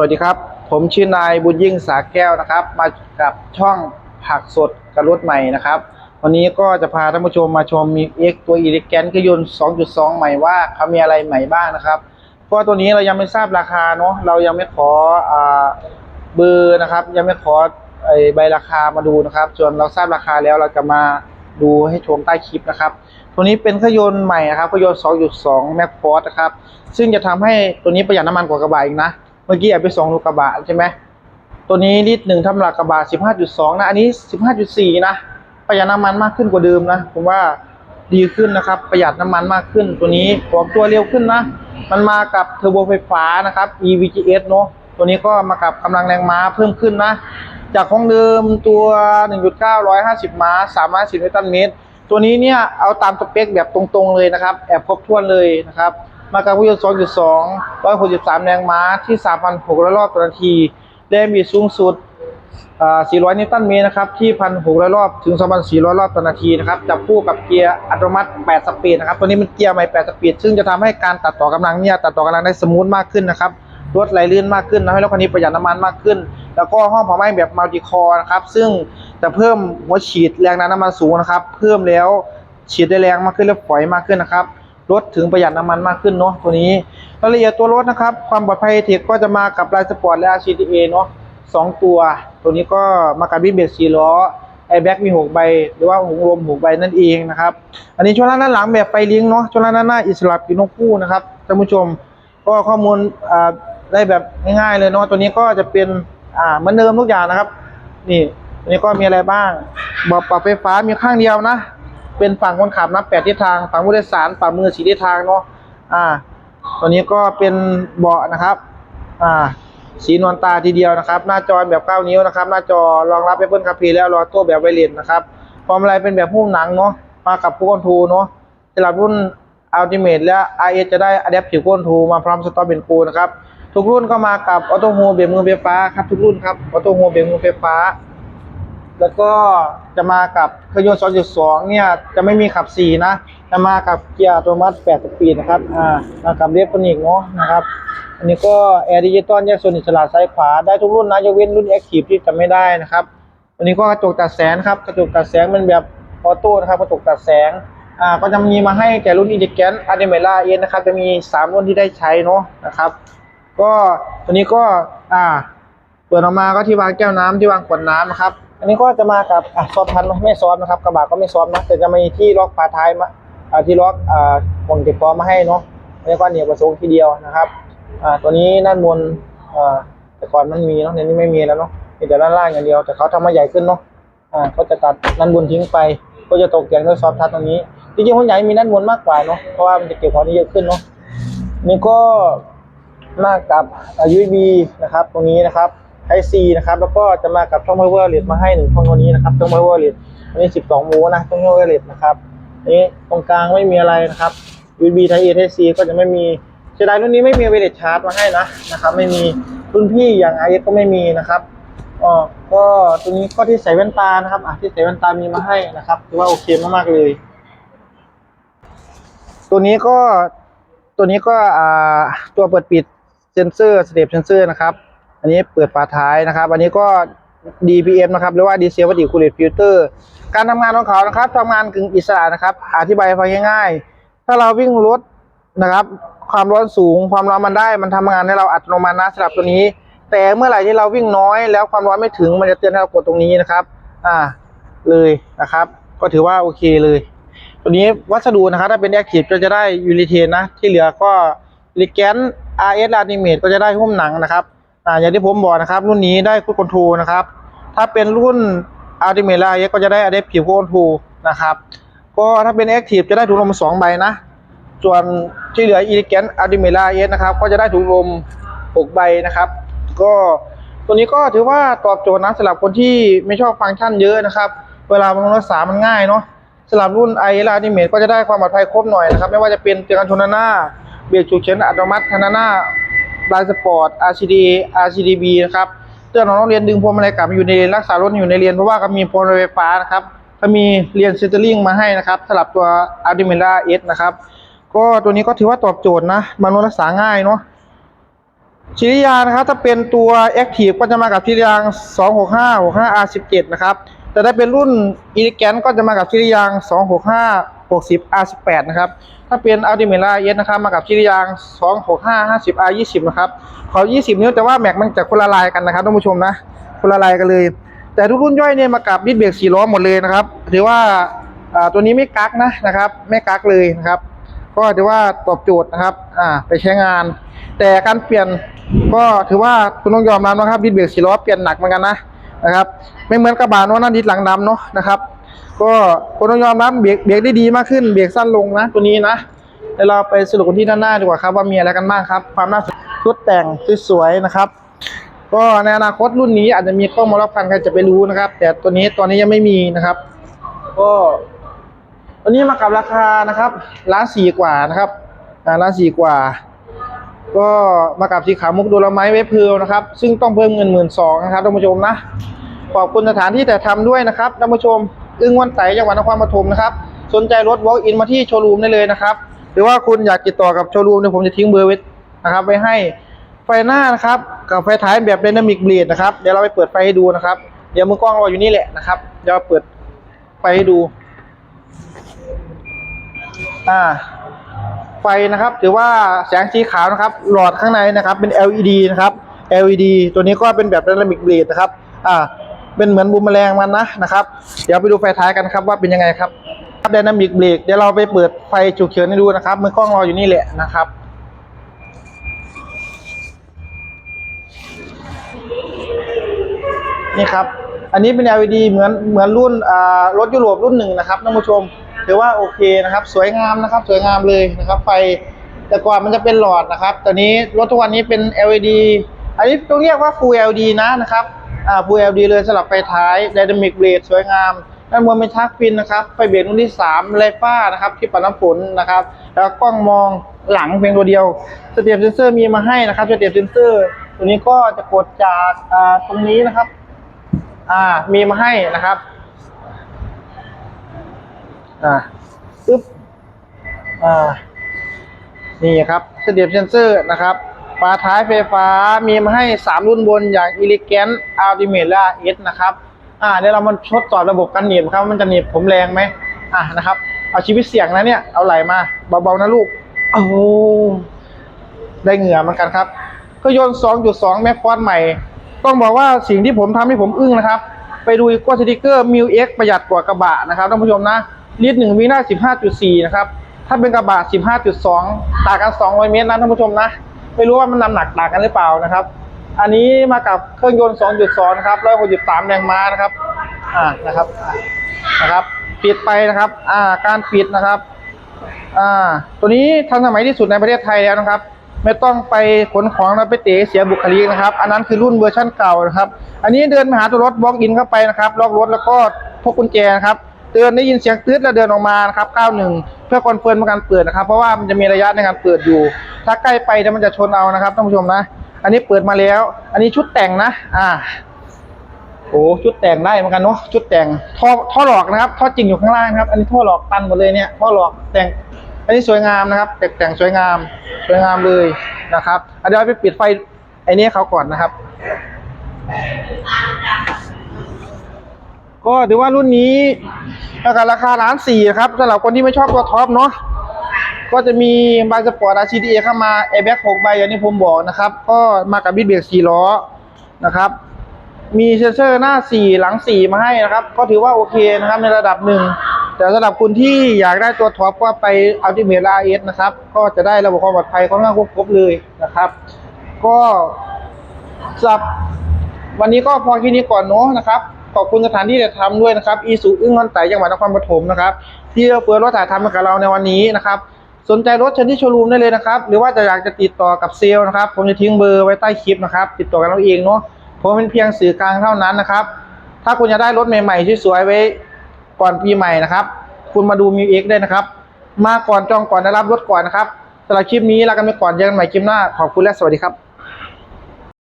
สวัสดีครับ ผมชื่อนายบุญยิ่งสาแก้วนะครับ มากับช่องผักสดกับรถใหม่นะครับ วันนี้ก็จะพาท่านผู้ชมมาชมมีเอ็กตัวอีลิแกนเครื่องยนต์ 2.2 ใหม่ว่าเขามีอะไรใหม่บ้างนะครับเพราะตัวนี้เรายังไม่ทราบราคาเนาะเรายังไม่ขอเบอร์นะครับ ยังไม่ขอไอใบราคามาดูนะครับส่วนเราทราบราคาแล้วเราจะมาดูให้ชมใต้คลิปนะครับ ตัวนี้เป็นเครื่องยนต์ใหม่นะครับเครื่องยนต์ 2.2 แม็กฟอร์นะครับซึ่งจะทำให้ตัวนี้ประหยัดน้ำมันกว่ากระบะอีกนะ เมื่อกี้แอบไปสองดูกกระบะใช่ไหมตัวนี้ลิตรหนึ่งทำหลักกระบะ15.2นะอันนี้15.4นะประหยัดน้ำมันมากขึ้นกว่าเดิมนะผมว่าดีขึ้นนะครับ ประหยัดน้ำมันมากขึ้นตัวนี้ออกตัวเร็วขึ้นนะ มันมากับเทอร์โบไฟฟ้านะครับ EVGS เนอะตัวนี้ก็มากับกำลังแรงม้าเพิ่มขึ้นนะ จากของเดิมตัว 1.9 150 ม้า310นิวตันเมตร ตัวนี้เนี่ยเอาตามสเปคแบบตรงๆเลยนะครับ แอบครบถ้วนเลยนะครับ มากับเครื่องยนต์2.2 163 แรงม้าที่ 3,600 รอบต่อนาทีแรงบิดสูงสุด 400 นิวตันเมตรนะครับ ที่ 1,600 รอบถึง 2,400 รอบต่อนาทีนะครับ จับคู่กับเกียร์อัตโนมัติ 8 สปีดนะครับ ตัวนี้เป็นเกียร์ใหม่ 8 สปีด ซึ่งจะทำให้การตัดต่อกำลังเนี่ย ตัดต่อกำลังได้สมูทมากขึ้นนะครับ รถไหลลื่นมากขึ้นทำให้รถคันนี้ประหยัดน้ำมันมากขึ้น แล้วก็ห้องเผาไหม้แบบมัลติคอร์นะครับ ซึ่งจะเพิ่มหัวฉีดแรงดันน้ำมันสูงนะครับ เพิ่มแล้วฉีดได้แรงมากขึ้นและฝอยมากขึ้นนะครับ รถถึงประหยัดน้ำมันมากขึ้นเนาะตัวนี้รายละเอียดตัวรถนะครับ ความปลอดภัยเทคก็จะมากับลายสปอร์ตและ RCTA เนาะสองตัว ตัวนี้ก็มากับวิเบรกสี่ล้อแอร์แบ็กมีหกใบ หรือว่าหงลมหกใบนั่นเองนะครับ อันนี้ช่วงล่างด้านหลังแบบไฟเลี้ยงเนาะช่วงล่างด้านหน้าอิสระปีนกคู่นะครับท่านผู้ชมก็ข้อมูลอ่าได้แบบง่ายๆเลยเนาะตัวนี้ก็จะเป็นอ่าเหมือนเดิมทุกอย่างนะครับ นี่ตัวนี้ก็มีอะไรบ้างบอกปรับไฟฟ้ามีข้างเดียวนะ เป็นฝั่งคนขับนะแปดทิศทาง ฝั่งผู้โดยสารฝั่งมือสีทิศทางเนาะอ่า ตัวนี้ก็เป็นเบาะนะครับ อ่า สีนวลตาทีเดียวนะครับ หน้าจอแบบ9นิ้วนะครับ หน้าจอรองรับ Apple CarPlay แล้วรอตัวแบบไวเลสนะครับพร้อมอะไรเป็นแบบหุ้มหนังเนาะมากับผู้คอนโทรเนาะสำหรับรุ่น Ultimate และ RS จะได้ Adaptive Control มาพร้อมสต็อปเป็นปูนะครับทุกรุ่นก็มากับออโต้โฮเบรมือไฟฟ้าครับทุกรุ่นครับออโต้โฮเบรมือไฟฟ้า แล้วก็จะมากับเครื่องยนต์2.2 เนี่ยจะไม่มีขับ 4 นะ จะมากับเกียร์อัตโนมัติ8สปีดนะครับ อ่ามากับเรียบนิกเนาะนะครับ อันนี้ก็แอร์ดิจิตอลแยกโซนอิสระซ้ายขวาได้ทุกรุ่นนะยกเว้นรุ่นแอคทีฟที่จะไม่ได้นะครับ อันนี้ก็กระจกตัดแสงครับ กระจกตัดแสงเป็นแบบออโต้นะครับ กระจกตัดแสง อ่า ก็จะมีมาให้แก่รุ่นอีดิแกนอะเดเมล่าเอนะครับ จะมี 3 รุ่นที่ได้ใช้เนาะนะครับ ก็ตัวนี้ก็ อ่า เปิดออกมาก็ที่วางแก้วน้ำที่วางขวดน้ำนะครับ อันนี้ก็จะมากับอะซอฟพันไม่ซอฟนะครับกระบะก็ไม่ซอฟนะแต่จะมีที่ล็อกฝาท้ายมาอ่าที่ล็อกอ่าห่วงเก็บของมาให้เนาะอันนี้ก็เหนียวประสงทีเดียวนะครับอ่าตัวนี้ด้านบนอ่าแต่ก่อนมันมีเนาะเดี๋ยวนี้ไม่มีแล้วเนาะมีแต่ด้านล่างอย่างเดียวแต่เขาทำมาใหญ่ขึ้นเนาะอ่าเขาจะตัดด้านบนทิ้งไป ก็จะตกแต่งด้วยซอฟทัชตรงนี้จริงๆคนใหญ่มีด้านบนมากกว่าเนาะเพราะว่ามันจะเก็บของได้เยอะขึ้นเนาะนี่ก็มากับ USB นะครับ ตรงนี้นะครับ Type C นะครับ แล้วก็จะมากับช่อง power outlet มาให้หนึ่งช่องตัวนี้นะครับช่อง power outlet อันนี้ 12โวลต์นะช่อง power outlet นะครับนี้ตรงกลางไม่มีอะไรนะครับ USB Type A Type C ก็จะไม่มีเสียดายรุ่นนี้ไม่มี wireless charge มาให้นะนะครับ ไม่มีรุ่นพี่อย่าง IS ก็ไม่มีนะครับอ๋อก็ตัวนี้ก็ที่ใส่แว่นตานะครับอะที่ใส่แว่นตามีมาให้นะครับถือว่าโอเคมากๆเลย ตัวนี้ก็ตัวนี้ก็อ่าตัวเปิดปิดเซนเซอร์สเตปเซนเซอร์นะครับ อันนี้เปิดฝาท้ายนะครับ อันนี้ก็ DPM นะครับหรือว่า Diesel Particulate Filter การทำงานของเขานะครับทำงานกึ่งอิสระนะครับ อธิบายฟังง่ายๆ ถ้าเราวิ่งรถนะครับ ความร้อนสูงความร้อนมันได้ มันทำงานให้เราอัตโนมัตินะสำหรับตัวนี้ แต่เมื่อไหร่ที่เราวิ่งน้อย แล้วความร้อนไม่ถึงมันจะเตือนให้เรากดตรงนี้นะครับ อ่าเลยนะครับ ก็ถือว่าโอเคเลย ตัวนี้วัสดุนะครับถ้าเป็นแอคทีฟก็จะได้ยูริเทนนะที่เหลือก็ลิแกน RS a n i m a t e ก็จะได้หุ้มหนังนะครับ อ่าอย่างที่ผมบอกนะครับ รุ่นนี้ได้คุ c คอนโทรนะครับ ถ้าเป็นรุ่น Ultimate RS ก็จะได้ Adaptive Control นะครับ ก็ถ้าเป็น Active จะได้ถุงลมสองใบนะ ส่วนที่เหลือ Elegant Ultimate RS นะครับ ก็จะได้ถุงลมหกใบนะครับ ก็ตัวนี้ก็ถือว่าตอบโจทย์นะสำหรับคนที่ไม่ชอบฟังก์ชันเยอะนะครับ เวลามันรักษามันง่ายเนาะสำหรับรุ่น i อ a n i m a t e ก็จะได้ความปลอดภัยครบหน่อยนะครับ ไม่ว่าจะเป็นเตือนชนหน้า เบรกฉุกเฉินอัตโนมัติทาหน้า ลายสปอร์ต RCD RCDB นะครับเตือนน้องๆเรียนดึงพวงมาลัยกลับมาอยู่ในเลนรักษารถอยู่ในเลนเพราะว่าเขามีพวงมาลัยไฟฟ้านะครับเขามีเรียนเซนเตอร์ลิงมาให้นะครับสำหรับตัว a l t i m e r a S นะครับ ก็ตัวนี้ก็ถือว่าตอบโจทย์นะมันรักษาง่ายเนาะชิริยานะครับถ้าเป็นตัว Active ก็จะมากับชิริยาง 265 65 R17 นะครับแต่ถ้าเป็นรุ่น Elegant ก็จะมากับชิริยาง 265 60 R18 นะครับ ถ้าเป็น Ultimate RS นะครับ มากับชิริยาง 265 50 R20 นะครับเขา20 นิ้วแต่ว่าแม็กมันจะคนละลายกันนะครับท่านผู้ชมนะ คนละลายกันเลย แต่ทุกรุ่นย่อยเนี่ยมากับดิสเบรก4ล้อหมดเลยนะครับถือว่าตัวนี้ไม่กักนะนะครับไม่กักเลยนะครับก็ถือว่าตอบโจทย์นะครับอ่าไปใช้งาน แต่การเปลี่ยนก็ถือว่าคุณต้องยอมรับนะครับดิสเบรกสี่ล้อเปลี่ยนหนักเหมือนกันนะนะครับ ไม่เหมือนกระบะโน้นนั่นดิสหลังดำเนาะนะครับ ก็คุณต้องยอมรับเบรกเบรกได้ดีมากขึ้นเบรกสั้นลงนะ ตัวนี้นะเดี๋ยวเราไปสรุปกันที่ด้านหน้าดีกว่าครับว่ามีอะไรกันบ้างครับ ความน่าสนชุดแต่งสวยๆนะครับ ก็ในอนาคตรุ่นนี้อาจจะมีกล้องมารอบคันใครจะไปรู้นะครับ แต่ตัวนี้ตอนนี้ยังไม่มีนะครับ ก็ตัวนี้มากับราคานะครับล้านสี่กว่านะครับล้านสี่กว่า ก็มากับสีขาวมุกโดลไม้เวฟเพลนะครับ ซึ่งต้องเพิ่มเงินหมื่นสองนะครับท่านผู้ชมนะขอบคุณสถานที่แต่ทำด้วยนะครับท่านผู้ชม อึ้งวันไตจังหวัดนครปฐมนะครับ สนใจรถ walk in มาที่โชว์รูมได้เลยนะครับ หรือว่าคุณอยากติดต่อกับโชว์รูมเนี่ยผมจะทิ้งเบอร์ไว้นะครับไว้ให้ไฟหน้านะครับกับไฟท้ายแบบ Dynamic b l a d e นะครับเดี๋ยวเราไปเปิดไฟให้ดูนะครับ เดี๋ยวมือกล้องเรออยู่นี่แหละนะครับเดี๋ยวเปิดไฟให้ดูอ่าไฟนะครับถือว่าแสงสีขาวนะครับ หลอดข้างในนะครับเป็น LED นะครับ LED ตัวนี้ก็เป็นแบบ Dynamic b l a d e นะครับอ่า เป็นเหมือนบูมแมลงมันนะนะครับ เดี๋ยวไปดูไฟท้ายกันครับว่าเป็นยังไงครับครับ Dynamic b l a d e เดี๋ยวเราไปเปิดไฟฉุกเฉินให้ดูนะครับมือกล้องรออยู่นี่แหละนะครับนี่ครับ อันนี้เป็น LED เหมือนเหมือนรุ่นรถยุโรปรุ่นหนึ่งนะครับท่านผู้ชมถือว่าโอเคนะครับ สวยงามนะครับ สวยงามเลยนะครับ ไฟแต่ก่อนมันจะเป็นหลอดนะครับตอนนี้รถทุกวันนี้เป็น LED อันนี้ต้องเรียกว่า Full LED นะนะครับ อ่า Full LED เลยสลับไฟท้าย Dynamic Blade สวยงามด้านบนเป็นชาร์กฟินนะครับไฟเบรกรุ่นที่3ไลฟ้านะครับที่ปัดน้ำฝนนะครับ แล้วกล้องมองหลังเพียงตัวเดียวสเตียบเซนเซอร์มีมาให้นะครับสเตียบเซนเซอร์ ตัวนี้ก็จะกดจากอ่าตรงนี้นะครับ อ่ามีมาให้นะครับอ่าปึ๊บอ่านี่ครับสเดียบเซนเซอร์นะครับ ฝาท้ายไฟฟ้ามีมาให้ 3 รุ่นบนอย่าง Elegant Ultimate และ S นะครับ อ่าเดี๋ยวเรามาทดสอบระบบกันหนีบครับมันจะหนีบผมแรงไหมอ่านะครับ เอาชีวิตเสี่ยงนะเนี่ย เอาไหลมาเบาๆนะลูก โอ้ได้เหงื่อเหมือนกันครับเครื่องยนต์ 2.2 แม็กฟอร์ใหม่ ต้องบอกว่าสิ่งที่ผมทำให้ผมอึ้งนะครับ ไปดูอีกว่าสติกเกอร์มิวเอ็กประหยัดกว่ากระบะนะครับท่านผู้ชมนะลิตรหนึ่งมีหน้า15.4 นะครับ ถ้าเป็นกระบะ 15.2 ต่างกัน 200 เมตรนะท่านผู้ชมนะ ไม่รู้ว่ามันน้ำหนักต่างกันหรือเปล่านะครับ อันนี้มากับเครื่องยนต์ 2.2 นะครับ 163 แรงม้านะครับ อ่า นะครับ นะครับ ปิดไปนะครับ อ่า การปิดนะครับ อ่า ตัวนี้ทันสมัยที่สุดในประเทศไทยแล้วนะครับ ไม่ต้องไปขนของแล้วไปเตะเสียบุคลิกนะครับ อันนั้นคือรุ่นเวอร์ชั่นเก่านะครับ อันนี้เดินมาหาตัวรถบล็อกอินเข้าไปนะครับ ล็อกรถแล้วก็พกกุญแจนะครับเตือนได้ยินเสียงตืดแล้วเดินออกมานะครับ 91 เพื่อคอนเฟิร์มการเปิดนะครับ เพราะว่ามันจะมีระยะในการเปิดอยู่ ถ้าใกล้ไปเดี๋ยวมันจะชนเอานะครับท่านผู้ชมนะ อันนี้เปิดมาแล้ว อันนี้ชุดแต่งนะ อ่าโอ้ชุดแต่งได้เหมือนกันเนาะชุดแต่งท่อท่อหลอกนะครับ ท่อจริงอยู่ข้างล่างครับ อันนี้ท่อหลอกตันหมดเลยเนี่ยท่อหลอกแต่ง อันนี้สวยงามนะครับ แต่แต่งสวยงามสวยงามเลยนะครับเดี๋ยวไปปิดไฟไอ้นี้เขาก่อนนะครับ ก็ถือว่ารุ่นนี้ราคาล้านสี่ครับสำหรับคนที่ไม่ชอบตัวท็อปเนาะ ก็จะมีบาสปอร์ตอาชีดีเข้ามาแอร์แบ็กหกใบอย่างที่ผมบอกนะครับ ก็มากับบิดเบรกสี่ล้อนะครับมีเซนเซอร์หน้า 4 หลัง 4 มาให้นะครับ ก็ถือว่าโอเคนะครับในระดับหนึ่ง แต่สำหรับคุณที่อยากได้ตัวท็อปก็ไป Ultimate RS นะครับ ก็จะได้ระบบความปลอดภัยค่อนข้างครบเลยนะครับ ก็สำหรับวันนี้ก็พอแค่นี้ก่อนเนาะนะครับ ขอบคุณสถานที่ถ่ายทำด้วยนะครับ อีสุอึ้งงอนไตจังหวัดนครปฐมนะครับ ที่เปิดรถถ่ายทำมากับเราในวันนี้นะครับ สนใจรถเชิญที่โชว์รูมได้เลยนะครับ หรือว่าจะอยากจะติดต่อกับเซลล์นะครับ ผมจะทิ้งเบอร์ไว้ใต้คลิปนะครับ ติดต่อกันเราเองเนาะผมเป็นเพียงสื่อกลางเท่านั้นนะครับ ถ้าคุณจะได้รถใหม่ๆสวยๆไว้ก่อนปีใหม่นะครับ คุณมาดูมิวเอ็กได้นะครับ มาก่อนจองก่อนได้รับรถก่อนนะครับสำหรับคลิปนี้ลากันไปก่อนเจอกันใหม่คลิปหน้าขอบคุณและสวัสดีครับ